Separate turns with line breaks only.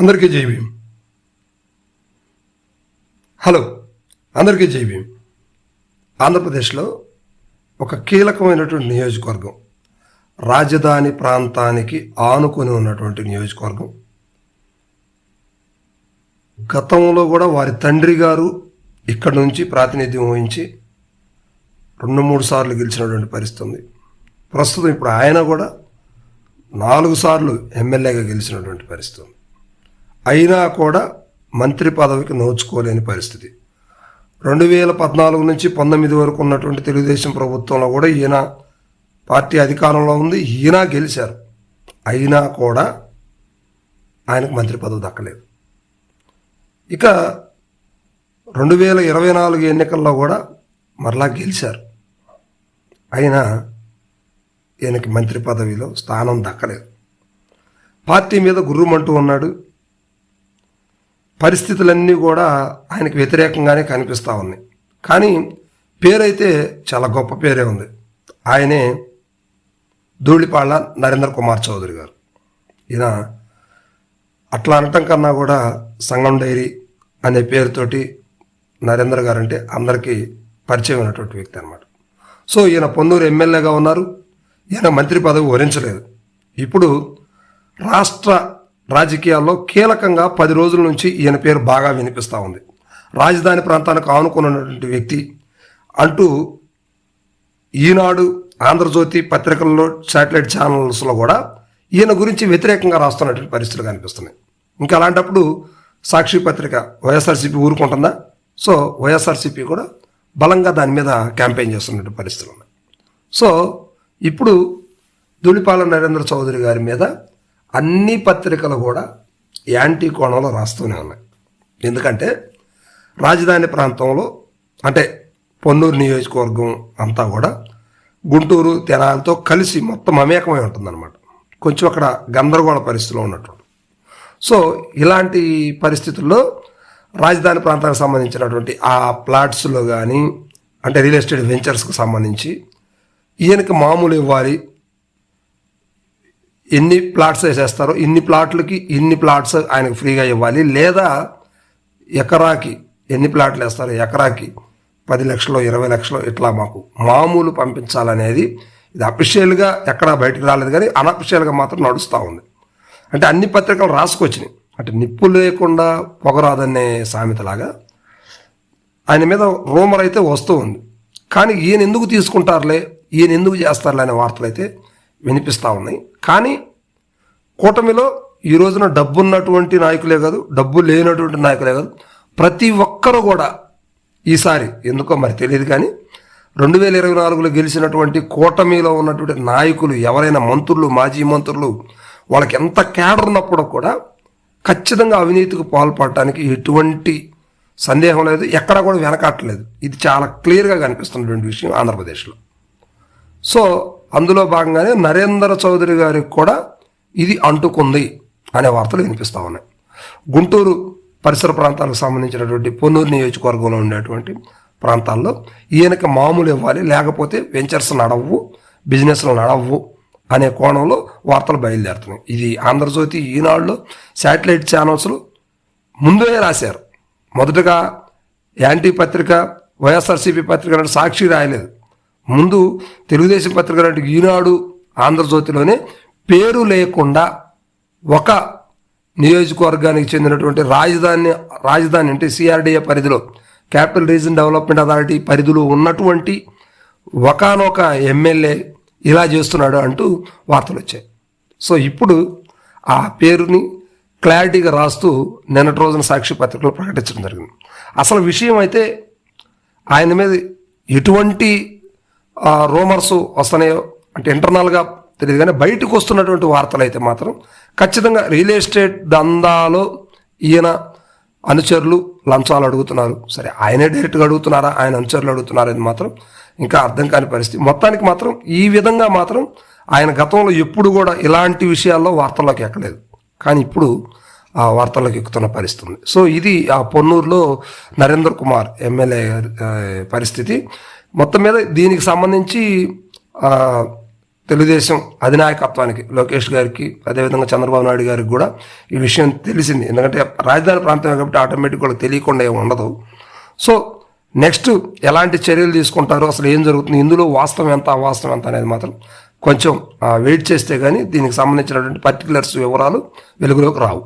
అందరికీ జై భీమ్. హలో అందరికీ జై భీమ్. ఆంధ్రప్రదేశ్లో ఒక కీలకమైనటువంటి నియోజకవర్గం రాజధాని ప్రాంతానికి ఆనుకొని ఉన్నటువంటి నియోజకవర్గం. గతంలో కూడా వారి తండ్రి గారు ఇక్కడ నుంచి ప్రాతినిధ్యం వహించి రెండు మూడు సార్లు గెలిచినటువంటి పరిస్థితి ఉంది. ప్రస్తుతం ఇప్పుడు ఆయన కూడా నాలుగు సార్లు ఎమ్మెల్యేగా గెలిచినటువంటి పరిస్థితి ఉంది. అయినా కూడా మంత్రి పదవికి నోచుకోలేని పరిస్థితి. రెండు వేల పద్నాలుగు నుంచి పంతొమ్మిది వరకు ఉన్నటువంటి తెలుగుదేశం ప్రభుత్వంలో కూడా ఈయన పార్టీ అధికారంలో ఉంది. ఈయన గెలిచారు. అయినా కూడా ఆయనకు మంత్రి పదవి దక్కలేదు. ఇక రెండు వేల ఇరవై నాలుగు ఎన్నికల్లో కూడా మరలా గెలిచారు. అయినా ఈయనకి మంత్రి పదవిలో స్థానం దక్కలేదు. పార్టీ మీద గుర్రుమంటూ ఉన్నాడు. పరిస్థితులన్నీ కూడా ఆయనకు వ్యతిరేకంగానే కనిపిస్తూ ఉన్నాయి. కానీ పేరైతే చాలా గొప్ప పేరే ఉంది. ఆయనే ధూళిపాళ్ళ నరేంద్ర కుమార్ చౌదరి గారు. ఈయన అట్లా అనటం కన్నా కూడా సంగం డైరీ అనే పేరుతోటి నరేంద్ర గారు అంటే అందరికీ పరిచయం అయినటువంటి వ్యక్తి అనమాట సో ఈయన పొన్నూరు ఎమ్మెల్యేగా ఉన్నారు. ఈయన మంత్రి పదవి వరించలేదు. ఇప్పుడు రాష్ట్ర రాజకీయాల్లో కీలకంగా పది రోజుల నుంచి ఈయన పేరు బాగా వినిపిస్తూ ఉంది. రాజధాని ప్రాంతానికి ఆనుకున్నటువంటి వ్యక్తి. అంటూ ఈనాడు ఆంధ్రజ్యోతి పత్రికల్లో శాటిలైట్ ఛానల్స్లో కూడా ఈయన గురించి వ్యతిరేకంగా రాస్తున్నటువంటి పరిస్థితులు కనిపిస్తున్నాయి. ఇంకా అలాంటప్పుడు సాక్షి పత్రిక వైఎస్ఆర్సీపీ ఊరుకుంటుందా? సో వైఎస్ఆర్సీపీ కూడా బలంగా దాని మీద క్యాంపెయిన్ చేస్తున్నటువంటి పరిస్థితులు ఉన్నాయి. సో ఇప్పుడు ధూళిపాల నరేంద్ర చౌదరి గారి మీద అన్ని పత్రికలు కూడా యాంటీ కోణంలో రాస్తూనే ఉన్నాయి. ఎందుకంటే రాజధాని ప్రాంతంలో అంటే పొన్నూరు నియోజకవర్గం అంతా కూడా గుంటూరు తెనాలతో కలిసి మొత్తం అమేకమై ఉంటుందన్నమాట. కొంచెం అక్కడ గందరగోళ పరిస్థితిలో ఉన్నట్టు సో ఇలాంటి పరిస్థితుల్లో రాజధాని ప్రాంతానికి సంబంధించినటువంటి ఆ ప్లాట్స్లో కానీ అంటే రియల్ ఎస్టేట్ వెంచర్స్కి సంబంధించి ఈయనకి మామూలు ఇవ్వాలి ఎన్ని ప్లాట్స్ వేసేస్తారో ఇన్ని ప్లాట్లకి ఇన్ని ప్లాట్స్ ఆయనకు ఫ్రీగా ఇవ్వాలి. లేదా ఎకరాకి ఎన్ని ప్లాట్లు వేస్తారో ఎకరాకి పది లక్షలు ఇరవై లక్షలు ఇట్లా మాకు మామూలు పంపించాలనేది ఇది అఫిషియల్గా ఎక్కడా బయటకు రాలేదు కానీ అనఫిషియల్గా మాత్రం నడుస్తూ ఉంది. అంటే అన్ని పత్రికలు రాసుకొచ్చినాయి. అంటే నిప్పు లేకుండా పొగరాదనే సామెతలాగా ఆయన మీద రూమర్ అయితే వస్తూ ఉంది. కానీ ఈయన ఎందుకు తీసుకుంటారులే? ఈయన ఎందుకు చేస్తారులే అనే వార్తలు అయితే వినిపిస్తూ ఉన్నాయి. కానీ కూటమిలో ఈ రోజున డబ్బున్నటువంటి నాయకులే కాదు డబ్బు లేనటువంటి నాయకులే కాదు ప్రతి ఒక్కరు కూడా ఈసారి ఎందుకో మరి తెలియదు కానీ రెండు వేల ఇరవై నాలుగులో గెలిచినటువంటి కూటమిలో ఉన్నటువంటి నాయకులు ఎవరైనా మంత్రులు మాజీ మంత్రులు వాళ్ళకి ఎంత కేడర్ ఉన్నప్పుడు కూడా ఖచ్చితంగా అవినీతికి పాల్పడటానికి ఎటువంటి సందేహం లేదు ఎక్కడ కూడా వెనకట్లేదు. ఇది చాలా క్లియర్గా కనిపిస్తున్నటువంటి విషయం ఆంధ్రప్రదేశ్లో. సో అందులో భాగంగానే నరేంద్ర చౌదరి గారికి కూడా ఇది అంటుకుంది అనే వార్తలు వినిపిస్తూ ఉన్నాయి. గుంటూరు పరిసర ప్రాంతాలకు సంబంధించినటువంటి పొన్నూరు నియోజకవర్గంలో ఉండేటువంటి ప్రాంతాల్లో ఈయనకి మామూలు ఇవ్వాలి లేకపోతే వెంచర్స్ నడవు బిజినెస్లు నడవు అనే కోణంలో వార్తలు బయలుదేరుతున్నాయి. ఇది ఆంధ్రజ్యోతి ఈనాడులో శాటిలైట్ ఛానల్స్లు ముందే రాశారు. మొదటగా యాంటీ పత్రిక వైఎస్ఆర్సీపీ పత్రిక అంటే సాక్షి రాయలేదు. ముందు తెలుగుదేశం పత్రిక అంటే ఈనాడు ఆంధ్రజ్యోతిలోనే పేరు లేకుండా ఒక నియోజకవర్గానికి చెందినటువంటి రాజధాని రాజధాని అంటే సిఆర్డిఏ పరిధిలో క్యాపిటల్ రీజన్ డెవలప్మెంట్ అథారిటీ పరిధిలో ఉన్నటువంటి ఒకనొక ఎమ్మెల్యే ఇలా చేస్తున్నాడు అంటూ వార్తలు వచ్చాయి. సో ఇప్పుడు ఆ పేరుని క్లారిటీగా రాస్తూ నిన్నటి రోజున సాక్షి పత్రికలో ప్రకటించడం జరిగింది. అసలు విషయం అయితే ఆయన మీద ఎటువంటి రూమర్స్ వస్తున్నాయో అంటే ఇంటర్నల్గా తెలియదు కానీ బయటకు వస్తున్నటువంటి వార్తలు అయితే మాత్రం ఖచ్చితంగా రియల్ ఎస్టేట్ దందాలో ఈయన అనుచరులు లంచాలు అడుగుతున్నారు. సరే ఆయనే డైరెక్ట్గా అడుగుతున్నారా? ఆయన అనుచరులు అడుగుతున్నారా అది మాత్రం ఇంకా అర్థం కాని పరిస్థితి. మొత్తానికి మాత్రం ఈ విధంగా మాత్రం ఆయన గతంలో ఎప్పుడు కూడా ఇలాంటి విషయాల్లో వార్తల్లోకి ఎక్కలేదు. కానీ ఇప్పుడు ఆ వార్తల్లోకి ఎక్కుతున్న పరిస్థితి ఉంది. సో ఇది ఆ పొన్నూరులో నరేంద్ర కుమార్ ఎమ్మెల్యే పరిస్థితి. మొత్తం మీద దీనికి సంబంధించి తెలుగుదేశం అధినాయకత్వానికి లోకేష్ గారికి అదేవిధంగా చంద్రబాబు నాయుడు గారికి కూడా ఈ విషయం తెలిసింది. ఎందుకంటే రాజధాని ప్రాంతం కాబట్టి ఆటోమేటిక్ కూడా తెలియకుండా ఏమి ఉండదు. సో నెక్స్ట్ ఎలాంటి చర్యలు తీసుకుంటారో అసలు ఏం జరుగుతుంది ఇందులో వాస్తవం ఎంత అవాస్తవం ఎంత అనేది మాత్రం కొంచెం వెయిట్ చేస్తే కానీ దీనికి సంబంధించినటువంటి పర్టికులర్స్ వివరాలు వెలుగులోకి రావు.